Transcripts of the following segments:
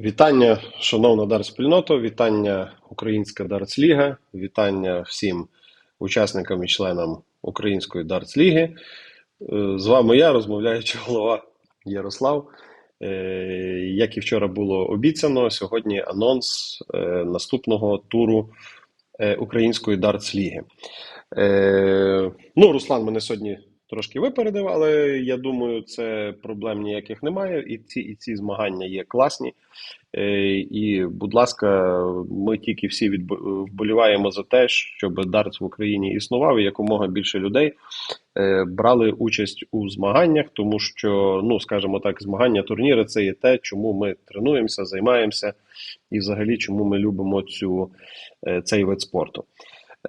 Вітання, шановна дартс-спільнота, вітання Українська дартс-ліга, вітання всім учасникам і членам Української дартс-ліги. Е, З вами я, розмовляючий голова Ярослав. Е, Як і вчора було обіцяно, сьогодні анонс е, наступного туру Української дартс-ліги. Е, Ну, Руслан мене сьогодні трошки випередив, але я думаю, це проблем ніяких немає. І ці, і ці змагання є класні. Е, І, будь ласка, ми тільки всі відбо- вболіваємо за те, щоб дартс в Україні існував і якомога більше людей е, брали участь у змаганнях, тому що, ну скажімо так, змагання, турніри це є те, чому ми тренуємося, займаємося, і взагалі чому ми любимо цю, е, цей вид спорту.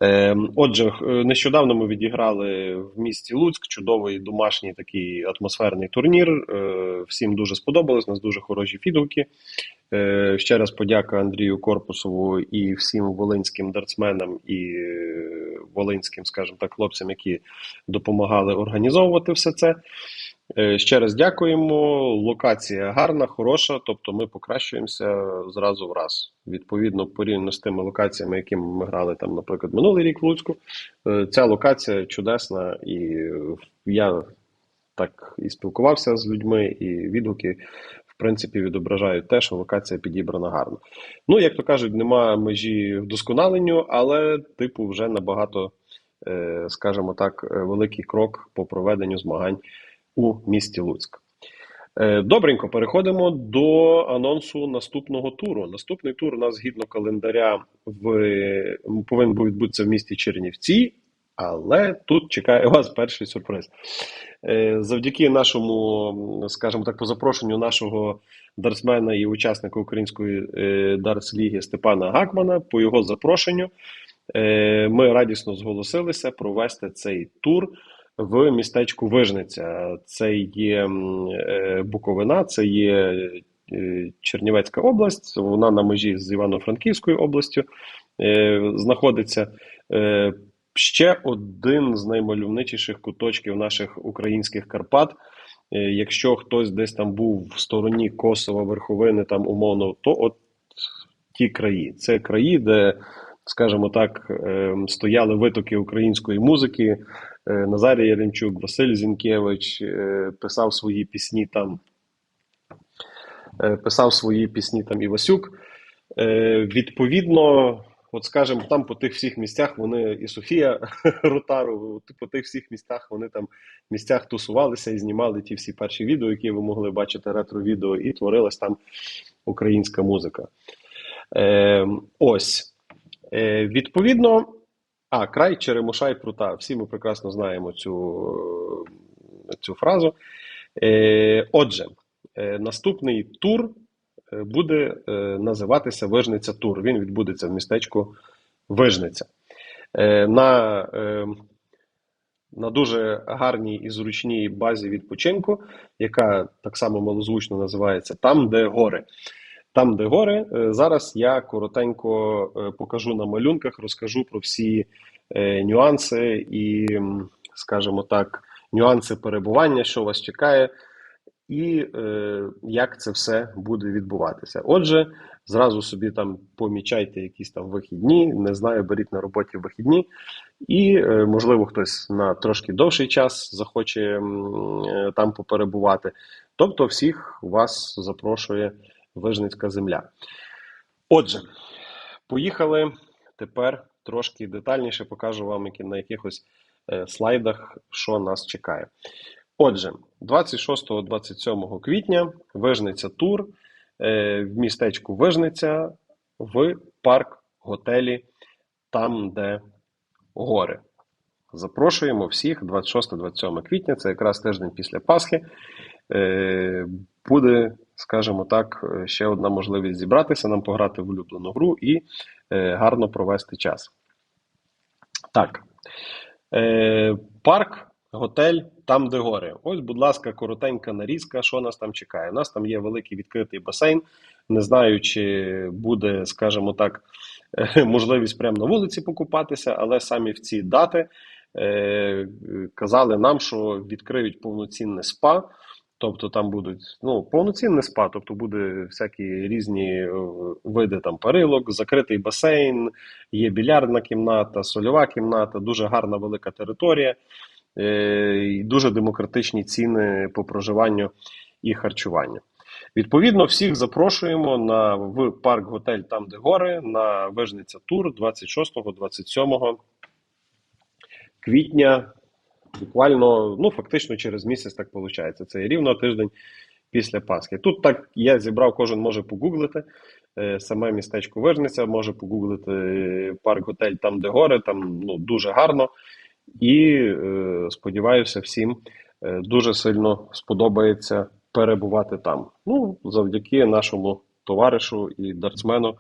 Е, Отже, е, нещодавно ми відіграли в місті Луцьк чудовий домашній такий атмосферний турнір. Е, Всім дуже сподобалось, у нас дуже хороші відгуки. Е, Ще раз подяка Андрію Корпусову і всім волинським дартсменам і волинським, скажімо так, хлопцям, які допомагали організовувати все це. Е, Ще раз дякуємо. Локація гарна, хороша, тобто ми покращуємося зразу в раз. Відповідно, порівняно з тими локаціями, якими ми грали там, наприклад, минулий рік в Луцьку. е, Ця локація чудесна, і е, я так і спілкувався з людьми, і відгуки, в принципі, відображають те, що локація підібрана гарно. Ну, як то кажуть, нема межі вдосконаленню, але, типу, вже набагато, скажімо так, великий крок по проведенню змагань у місті Луцьк. Е, Добренько, переходимо до анонсу наступного туру. Наступний тур у нас згідно календаря в повинен був відбутися в місті Чернівці, але тут чекає вас перший сюрприз. Е, Завдяки нашому, скажімо так, по запрошенню нашого дартсмена і учасника української е, дартс-ліги Степана Гакмана, по його запрошенню, ми радісно зголосилися провести цей тур в містечку Вижниця. Це є е, Буковина, це є е, Чернівецька область, вона на межі з Івано-Франківською областю е, знаходиться. Ще один з наймальовничіших куточків наших українських Карпат. Якщо хтось десь там був в стороні Косова, Верховини, там умовно, то от ті краї. Це краї, де, скажімо так, е, стояли витоки української музики. Е, Назарій Яремчук, Василь Зінкевич е, писав свої пісні там. е, Писав свої пісні там Івасюк. Відповідно, от скажімо, там по тих всіх місцях вони і Софія Ротару, по тих всіх містах вони там місцях тусувалися і знімали ті всі перші відео, які ви могли бачити ретро-відео, і творилась там українська музика. Е, ось. Е, відповідно, а, край Черемоша і Прута. Всі ми прекрасно знаємо цю, цю фразу. Е, отже, е, наступний тур е, буде е, називатися Вижниця Тур. Він відбудеться в містечку Вижниця. Е, на, е, на дуже гарній і зручній базі відпочинку, яка так само малозвучно називається Там, де гори. Там, де гори, Е, зараз я коротенько е, покажу на малюнках, розкажу про всі е, нюанси і, скажімо так, нюанси перебування, що вас чекає, і як це все буде відбуватися. Отже, зразу собі там помічайте якісь там вихідні, не знаю, беріть на роботі вихідні, і можливо хтось на трошки довший час захоче там поперебувати. Тобто, всіх вас запрошує Вижницька земля. Отже, поїхали тепер трошки детальніше покажу вам на якихось е, слайдах, що нас чекає. Отже, 26-27 квітня Вижниця тур е, в містечку Вижниця в парк готелі там, де гори. Запрошуємо всіх 26-27 квітня, це якраз тиждень після Пасхи. Буде, скажімо так, е, ще одна можливість зібратися, нам пограти в улюблену гру і е, гарно провести час. Так. Е, Парк, готель, там, де гори. Ось, будь ласка, коротенька нарізка, що нас там чекає. У нас там є великий відкритий басейн. Не знаю, чи буде, скажімо так, можливість прямо на вулиці покупатися, але самі в ці дати казали нам, що відкриють повноцінне спа. Тобто там будуть ну, повноцінний спа, тобто буде всякі різні е, види там парилок, закритий басейн, є більярдна кімната, сольова кімната, дуже гарна велика територія, е, і дуже демократичні ціни по проживанню і харчуванню. Відповідно, всіх запрошуємо на в парк готель там, де гори, на Вижниця Тур 26-27 квітня. Буквально, ну фактично через місяць так виходить. Це рівно тиждень після Пасхи. Тут так я зібрав, кожен може погуглити. Е, Саме містечко Вижниця, може погуглити е, парк готель там, де гори, там ну, дуже гарно. І е, сподіваюся, всім дуже сильно сподобається перебувати там. Ну, завдяки нашому товаришу і дартсмену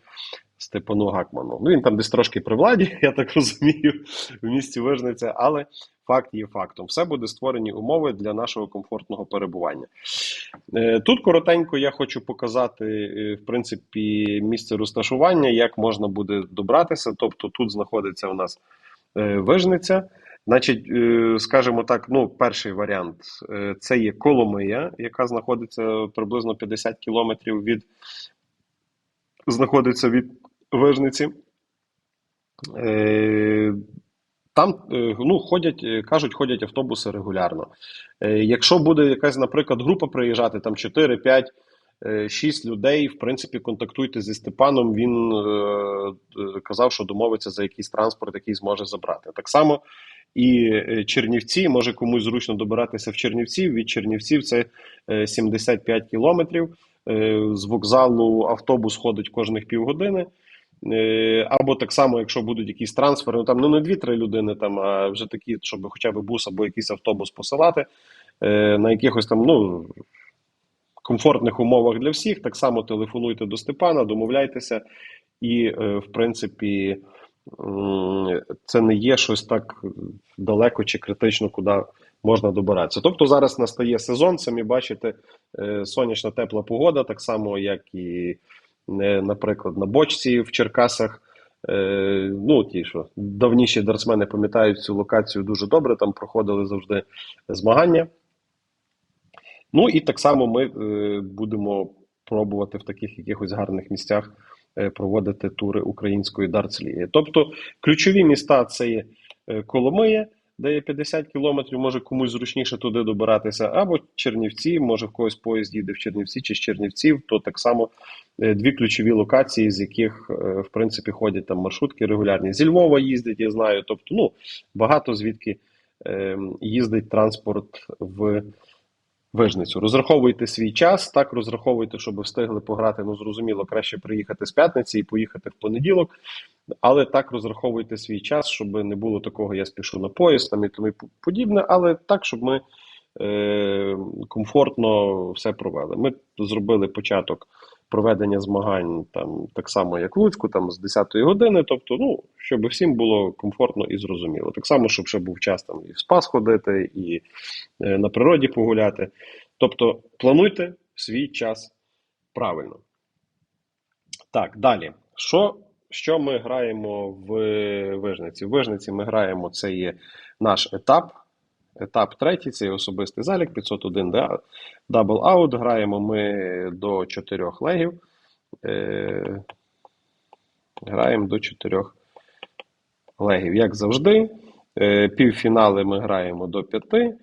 Степану Гакману. Ну, він там десь трошки при владі, я так розумію, в місті Вижниця, але факт є фактом. Все буде створені умови для нашого комфортного перебування. Е, Тут коротенько я хочу показати, е, в принципі, місце розташування, як можна буде добратися. Тобто тут знаходиться у нас е, Вижниця. Значить, скажімо так, ну, перший варіант це є Коломия, яка знаходиться приблизно 50 кілометрів від знаходиться від Вижниці. Е, Там е, ну, ходять, е, кажуть, ходять автобуси регулярно. Якщо буде якась, наприклад, група приїжджати, там 4, 5, 6 людей, в принципі, контактуйте зі Степаном. Він казав, що домовиться за якийсь транспорт, який зможе забрати. Так само і Чернівці, може комусь зручно добиратися в Чернівців. Від Чернівців це е, 75 кілометрів. З вокзалу автобус ходить кожних півгодини. Е, Або так само, якщо будуть якісь трансфери, ну там ну не дві-три людини, там, а вже такі, щоб хоча б бус або якийсь автобус посилати е, на якихось там ну, комфортних умовах для всіх. Так само телефонуйте до Степана, домовляйтеся, і, е, в принципі, це не є щось так далеко чи критично, куди можна добиратися. Тобто зараз настає сезон, самі бачите, сонячна тепла погода, так само, як і, наприклад, на бочці в Черкасах. Е, Ну, ті, що давніші дарсмени пам'ятають цю локацію дуже добре, там проходили завжди змагання. Ну і так само ми е, будемо пробувати в таких якихось гарних місцях е, проводити тури української дартсліги. Тобто ключові міста це є е, Коломия, де є 50 кілометрів, може комусь зручніше туди добиратися, або Чернівці, може в когось поїзд їде в Чернівці чи з Чернівців, то так само е, дві ключові локації, з яких е, в принципі ходять там маршрутки регулярні. Зі Львова їздять, я знаю. Тобто, ну багато звідки е, їздить транспорт в Вижницю. Розраховуйте свій час, так розраховуйте, щоб встигли пограти. Ну зрозуміло, краще приїхати з п'ятниці і поїхати в понеділок. Але так розраховуйте свій час, щоб не було такого, я спішу на поїзд там і тому подібне. Але так, щоб ми е, комфортно все провели. Ми зробили початок проведення змагань там так само, як Луцьку, там з 10-ї години. Тобто, ну щоб всім було комфортно і зрозуміло. Так само, щоб ще був час там і в спас ходити, і е, на природі погуляти. Тобто, плануйте свій час правильно. Так, далі. Що що ми граємо в Вижниці? В Вижниці ми граємо це є наш етап. Етап третій, це особистий залік, 501 дабл аут. Граємо ми до 4 легів. Е, Граємо до 4 легів. Як завжди, е, півфінали ми граємо до 5,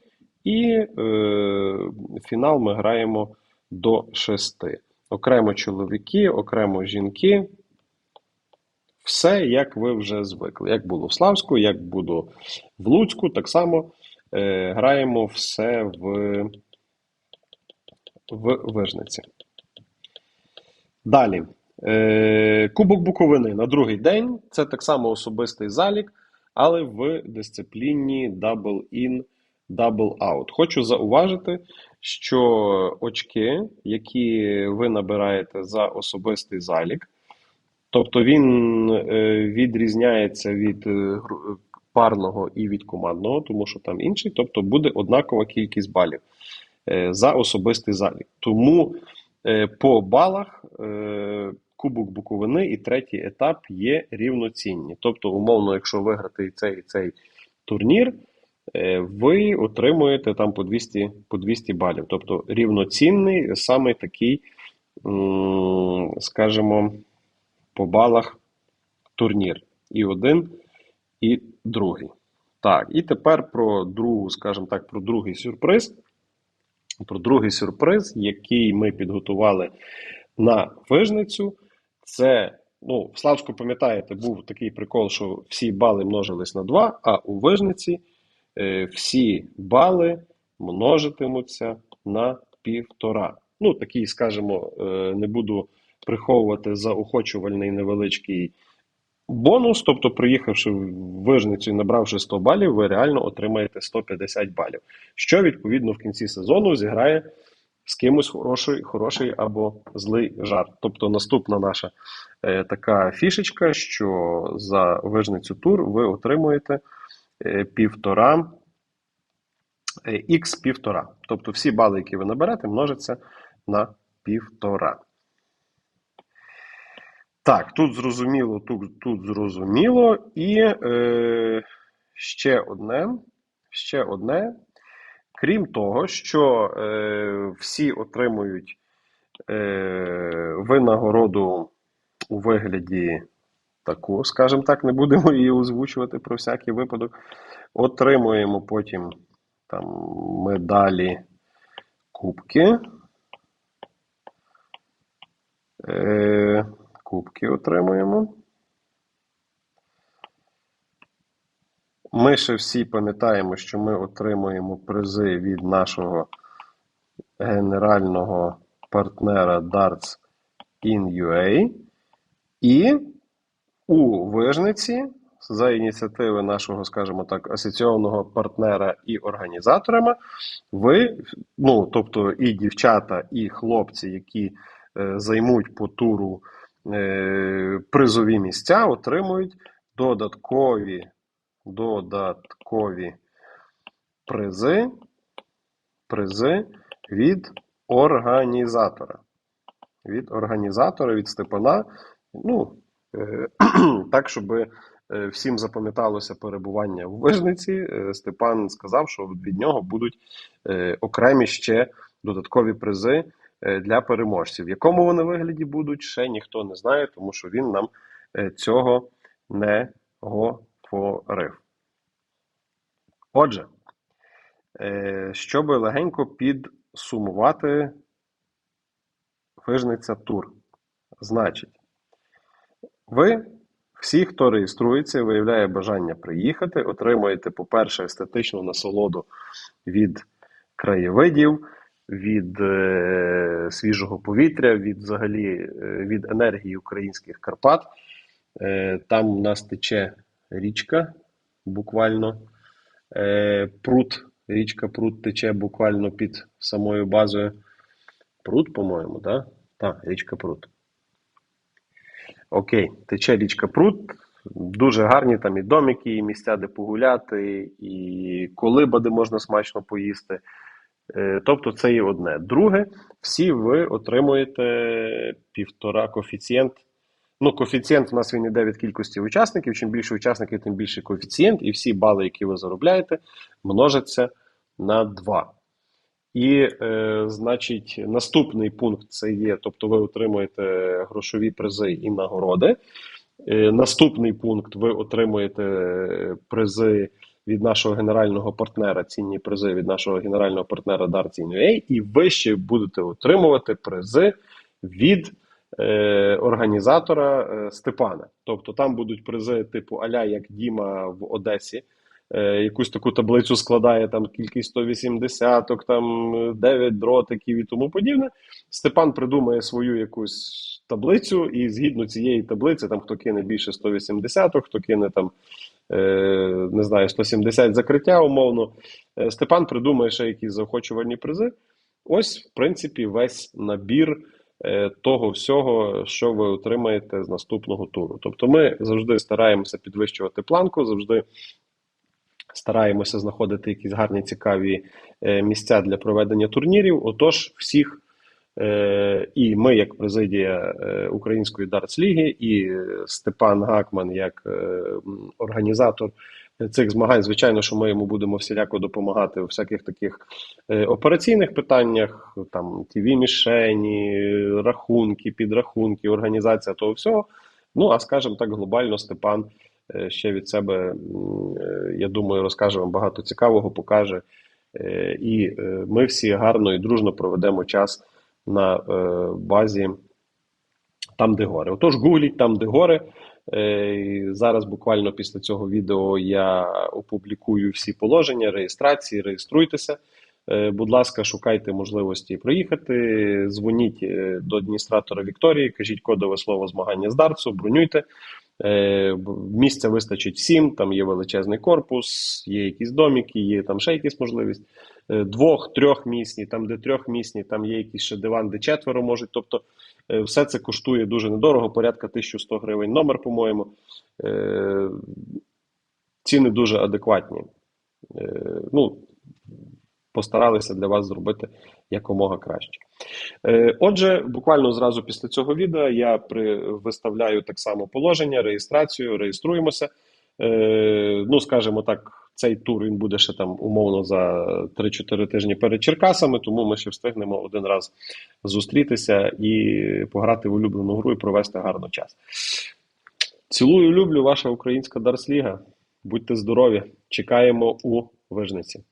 і е, фінал ми граємо до 6. Окремо чоловіки, окремо жінки. Все, як ви вже звикли. Як було в Славську, як було в Луцьку, так само е, граємо все в, в Вижниці. Далі. Е, Кубок Буковини на другий день. Це так само особистий залік, але в дисципліні Double In, Double Out. Хочу зауважити, що очки, які ви набираєте за особистий залік, Тобто він е, відрізняється від е, парного і від командного, тому що там інший, тобто буде однакова кількість балів е, за особистий залік. Тому по балах Кубок Буковини і третій етап є рівноцінні. Тобто, умовно, якщо виграти цей цей турнір, е, ви отримуєте там по 200, по 200 балів. Тобто рівноцінний саме такий, скажімо, по балах турнір. І один, і другий. Так, і тепер про другу, скажімо так, про другий сюрприз. Про другий сюрприз, який ми підготували на вижницю. Це, ну, в Славську, пам'ятаєте, був такий прикол, що всі бали множились на 2, а у вижниці е, всі бали множитимуться на півтора. Ну, такий, скажімо, е, не буду приховувати заохочувальний невеличкий бонус. Тобто, приїхавши в вижницю і набравши 100 балів, ви реально отримаєте 150 балів, що відповідно в кінці сезону зіграє з кимось хороший, хороший або злий жарт. Тобто наступна наша е, така фішечка, що за вижницю тур ви отримуєте е, півтора х півтора. Тобто всі бали, які ви наберете, множаться на півтора. Так, тут зрозуміло, тут, тут зрозуміло. І е, ще одне. Ще одне. Крім того, що е, всі отримують е, винагороду у вигляді таку, скажімо так, не будемо її озвучувати про всякий випадок. Отримуємо потім там медалі кубки. Е, кубки отримуємо. Ми ще всі пам'ятаємо, що ми отримуємо призи від нашого генерального партнера Darts in UA. І у Вижниці за ініціативи нашого, скажімо так, асоційованого партнера і організаторами, ви, ну, тобто і дівчата, і хлопці, які е, займуть по туру призові місця, отримують додаткові додаткові призи, призи від організатора. Від організатора, від Степана. Ну, е, так, щоб е, всім запам'яталося перебування в Вижниці, е, Степан сказав, що від нього будуть е, окремі ще додаткові призи е, для переможців. В якому вони вигляді будуть, ще ніхто не знає, тому що він нам е, цього не говорив. Отже, е, щоб легенько підсумувати Вижниця тур. Значить, ви, всі, хто реєструється, виявляє бажання приїхати, отримуєте, по-перше, естетичну насолоду від краєвидів, від е, свіжого повітря, від взагалі е, від енергії українських Карпат. Е, Там у нас тече річка, буквально. Е, Прут, річка Прут тече буквально під самою базою. Прут, по-моєму, так? Так, річка Прут. Окей, тече річка Прут. Дуже гарні там і домики, і місця, де погуляти, і колиба, де можна смачно поїсти. Е, Тобто це є одне. Друге, всі ви отримуєте півтора коефіцієнт. Ну, коефіцієнт у нас він іде від кількості учасників. Чим більше учасників, тим більше коефіцієнт, і всі бали, які ви заробляєте, множаться на 2. І, е, значить, наступний пункт це є, тобто ви отримуєте грошові призи і нагороди. Е, наступний пункт ви отримуєте призи від нашого генерального партнера, цінні призи від нашого генерального партнера Darts.in.ua, і ви ще будете отримувати призи від е, організатора е, Степана. Тобто там будуть призи типу Аля, як Діма в Одесі. Е, якусь таку таблицю складає там кількість 180, там 9 дротиків і тому подібне. Степан придумає свою якусь таблицю, і згідно цієї таблиці, там хто кине більше 180, хто кине там е, не знаю, 170 закриття умовно. Е, Степан придумає ще якісь заохочувальні призи. Ось, в принципі, весь набір е, того всього, що ви отримаєте з наступного туру. Тобто, ми завжди стараємося підвищувати планку, завжди стараємося знаходити якісь гарні цікаві е, місця для проведення турнірів. Отож, всіх е, і ми, як президія е, Української дартс ліги, і Степан Гакман, як організатор цих змагань, звичайно, що ми йому будемо всіляко допомагати у всяких таких операційних питаннях, там тв мішені, рахунки, підрахунки, організація того всього. Ну а скажімо так, глобально Степан ще від себе, е, я думаю, розкаже вам багато цікавого, покаже. Е, І е, ми всі гарно і дружно проведемо час на е, базі там, де гори. Отож, гугліть там, де гори. Е, Зараз буквально після цього відео я опублікую всі положення, реєстрації, реєструйтеся. Е, Будь ласка, шукайте можливості проїхати. Дзвоніть е, до адміністратора Вікторії, кажіть кодове слово змагання з дартсу, бронюйте. Е, Місця вистачить всім, там є величезний корпус, є якісь доміки, є там ще якісь можливість. Е, Двох, трьохмісні, там де трьохмісні, там є якийсь ще диван, де четверо можуть. Тобто е, все це коштує дуже недорого, порядка 1100 гривень номер, по-моєму. Ціни дуже адекватні. Ну, постаралися для вас зробити якомога краще. Е, Отже, буквально зразу після цього відео я виставляю так само положення, реєстрацію, реєструємося. Е, Ну, скажімо так, цей тур він буде ще там умовно за 3-4 тижні перед Черкасами, тому ми ще встигнемо один раз зустрітися і пограти в улюблену гру і провести гарно час. Цілую, люблю, ваша українська Дарсліга. Будьте здорові! Чекаємо у Вижниці.